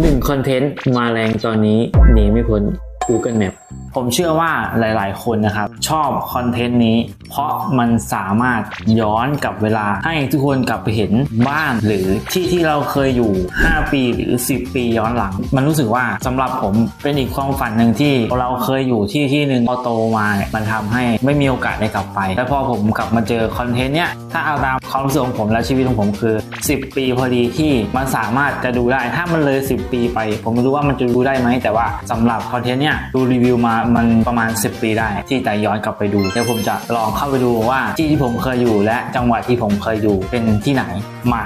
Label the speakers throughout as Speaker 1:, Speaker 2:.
Speaker 1: หนึ่งคอนเทนต์มาแรงตอนนี้หนีไม่พ้น Google Map ผมเชื่อว่าหลายๆ คนนะครับ ชอบคอนเทนต์นี้ เพราะมันสามารถย้อนกลับเวลาให้ทุกคนกลับไปเห็นบ้านหรือที่ที่เราเคยอยู่ 5 ปีหรือ 10 ปีย้อนหลัง มันรู้สึกว่าสำหรับผมเป็นอีกความฝันหนึ่งที่เราเคยอยู่ที่ที่หนึ่งพอโตมาเนี่ยมันทำให้ไม่มีโอกาสได้กลับไป แล้วพอผมกลับมาเจอคอนเทนต์เนี้ยถ้าเอาตามความรู้สึกของผมและชีวิตของผมคือ 10 ปีพอดีที่มันสามารถจะดูได้ถ้ามันเลย 10 ปีไป ผมไม่รู้ว่ามันจะดูได้ไหมแต่ว่าสำหรับคอนเทนต์เนี้ยดูรีวิวมามันประมาณ 10 ปีได้ ที่จะย้อนกลับไปดูเดี๋ยวผมจะลองเข้าไปดูว่าที่ที่ผมเคยอยู่และจังหวัดที่ผมเคยอยู่เป็นที่ไหนมา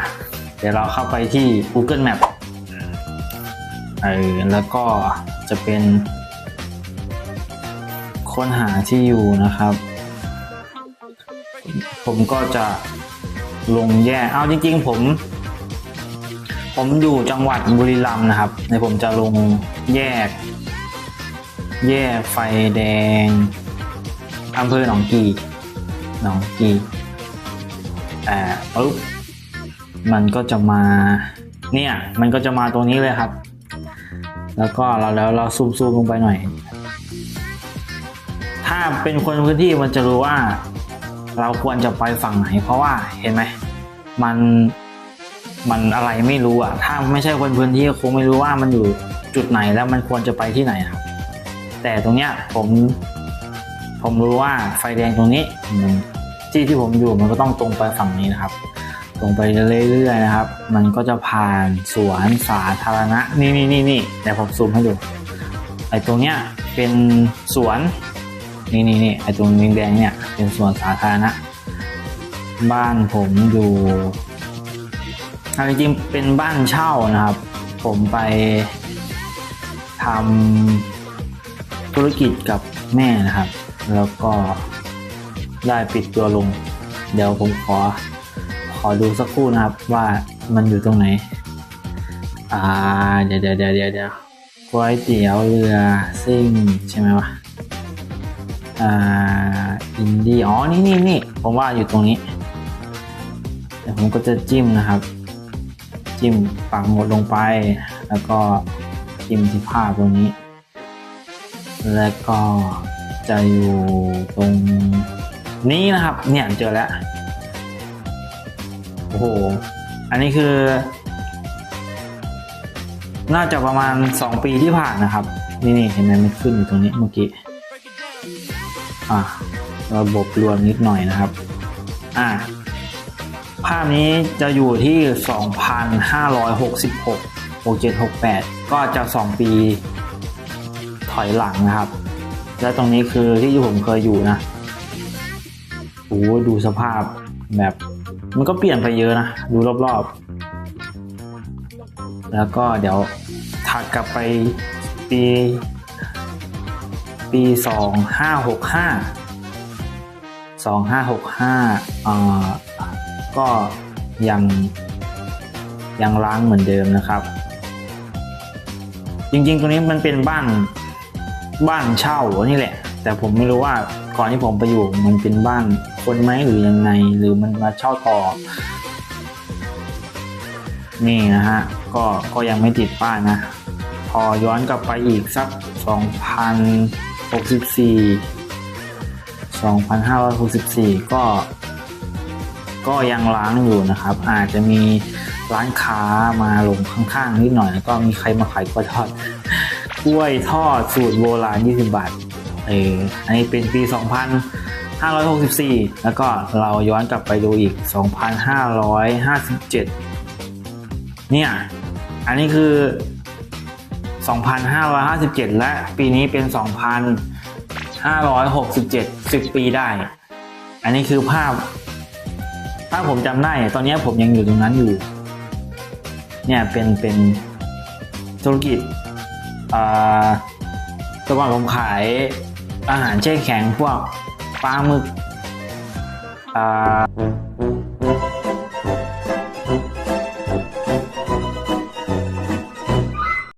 Speaker 1: เดี๋ยวเราเข้าไปที่ Google Map เออแล้วก็จะเป็นค้นหาที่อยู่นะครับ ผมก็จะลงแยกเอาจริง ๆ ผม ผมอยู่จังหวัดบุรีรัมย์นะครับในผมจะลงแยก แยกไฟแดงอำเภอหนองกีหนองกีอ่าปุ๊บมันก็จะมาเนี่ยมันก็จะมาตรงนี้เลยครับ แล้วก็เราแล้วเราซูมซูมลงไปหน่อย ถ้าเป็นคนพื้นที่มันจะรู้ว่า เราควรจะไปฝั่งไหน เพราะว่าเห็นไหมมันมันอะไรไม่รู้อะถ้าไม่ใช่คนพื้นที่คงไม่รู้ว่ามันอยู่จุดไหนแล้วมันควรจะไปที่ไหนครับ แต่ตรงเนี้ยผมผมรู้ว่าไฟแดงตรงนี้ที่ที่ผมอยู่มันก็ต้องตรงไปฝั่งนี้นะครับ ตรงไปเรื่อยๆนะครับ มันก็จะผ่านสวนสาธารณะนี่นี่นี่นี่เดี๋ยวผมซูมให้ดูไอ้ตรงเนี้ยเป็นสวนนี่นี่นี่ไอตรงแดงเนี่ยเป็นสวนสาธารณะบ้านผมอยู่เอาจริงๆเป็นบ้านเช่านะครับ ผมไปทำ ธุรกิจกับแม่นะครับ แล้วก็ได้ปิดตัวลง เดี๋ยวผมขอ ขอดูสักครู่นะครับว่ามันอยู่ตรงไหน อ่า เดี๋ยวเดี๋ยวเดี๋ยวเดี๋ยวเดี๋ยวก๋วยเตี๋ยวเรือซิ่งใช่ไหมวะ อ่า อินดี้ อ๋อ นี่นี่นี่ผมว่าอยู่ตรงนี้ เดี๋ยวผมก็จะจิ้มนะครับ จิ้มปักหมดลงไป แล้วก็จิ้มที่ภาตรงนี้ แล้วก็จะอยู่ตรงนี้นะครับ เนี่ยเจอแล้ว โอ้โห อันนี้คือ น่าจะประมาณ 2 ปีที่ผ่านนะครับ นี่นี่เห็นไหมมันขึ้นอยู่ตรงนี้เมื่อกี้ อะระบบรวมนิดหน่อยนะครับ อะภาพนี้จะอยู่ที่ 2,566 6768 ก็จะ 2 ปี ถอยหลังนะครับ และตรงนี้คือที่ผมเคยอยู่นะโอ้ดูสภาพแบบมันก็เปลี่ยนไปเยอะนะ ดูรอบๆ แล้วก็เดี๋ยวถัดกลับไปปี ปีสองห้าหกห้าสองห้าหกห้าอ่าก็ยังยังล้างเหมือนเดิมนะครับ จริงๆ ตรงนี้มันเป็นบ้าน บ้านเช่านี่แหละ แต่ผมไม่รู้ว่าก่อนที่ผมไปอยู่มันเป็นบ้านคนไหมหรือยังไง หรือมันมาเช่าต่อ นี่นะฮะ ก็ก็ยังไม่ติดป้ายนะ พอย้อนกลับไปอีกสัก 2064 2564 ก็ก็ยังล้างอยู่นะครับ อาจจะมีร้านค้ามาลงข้างๆนิดหน่อยแล้วก็มีใครมาขายกล้วยทอด กล้วยทอดสูตรโบราณ 20 บาท เอออันนี้เป็นปี 2564 แล้วก็เราย้อนกลับไปดูอีก 2557 เนี่ย อันนี้คือ 2,557 และปีนี้เป็น 2,567 10 ปีได้ อันนี้คือภาพ ถ้าผมจำได้ ตอนนี้ผมยังอยู่ตรงนั้นอยู่ เนี่ยเป็นเป็นธุรกิจ สมัยผมขายอาหารแช่แข็งพวกปลาหมึก